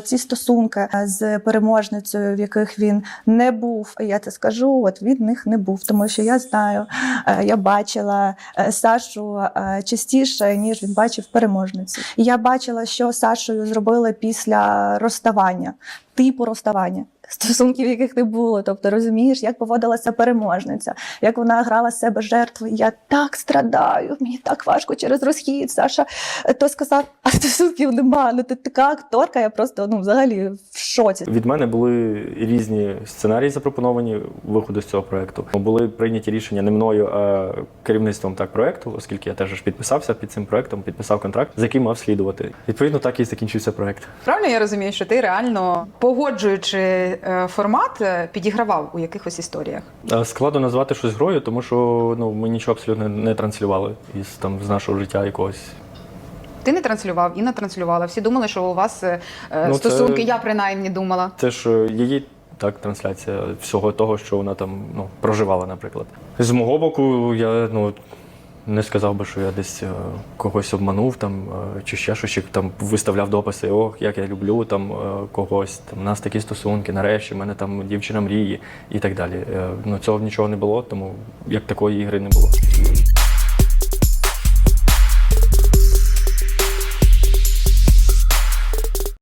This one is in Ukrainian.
ці стосунки е, з переможницею, в яких він не був, я це скажу, от від них не був, тому що я знаю, е, я бачила е, Сашу частіше, ніж він бачив переможницю. Я бачила, що Сашою зробили після розставання, типу розставання. Стосунків, яких не було, тобто розумієш, як поводилася переможниця, як вона грала з себе жертви. Я так страдаю, мені так важко через розхід. Саша е, то сказав, а стосунків нема. Ну ти така акторка, я просто ну взагалі в шоці. Від мене були різні сценарії запропоновані виходу з цього проекту. Були прийняті рішення не мною, а керівництвом так проекту, оскільки я теж підписався під цим проектом, підписав контракт, з яким мав слідувати. Відповідно, так і закінчився проект. Правильно я розумію, що ти реально погоджуючи е, формат, е, підігравав у якихось історіях. А Складно назвати щось грою, тому що ну ми нічого абсолютно не транслювали із там з нашого життя якогось. Ти не транслював, Інна транслювала. Всі думали, що у вас е, Ну, це- стосунки, я принаймні думала. Це ж її так трансляція всього того, що вона там ну проживала, наприклад. З мого боку, я ну. Не сказав би, що я десь е, когось обманув там е, чи ще щось, чи там виставляв дописи, ох, як я люблю там е, когось, там у нас такі стосунки, нарешті, в мене там дівчина мрії і так далі. Ну цього нічого не було, тому як такої ігри не було.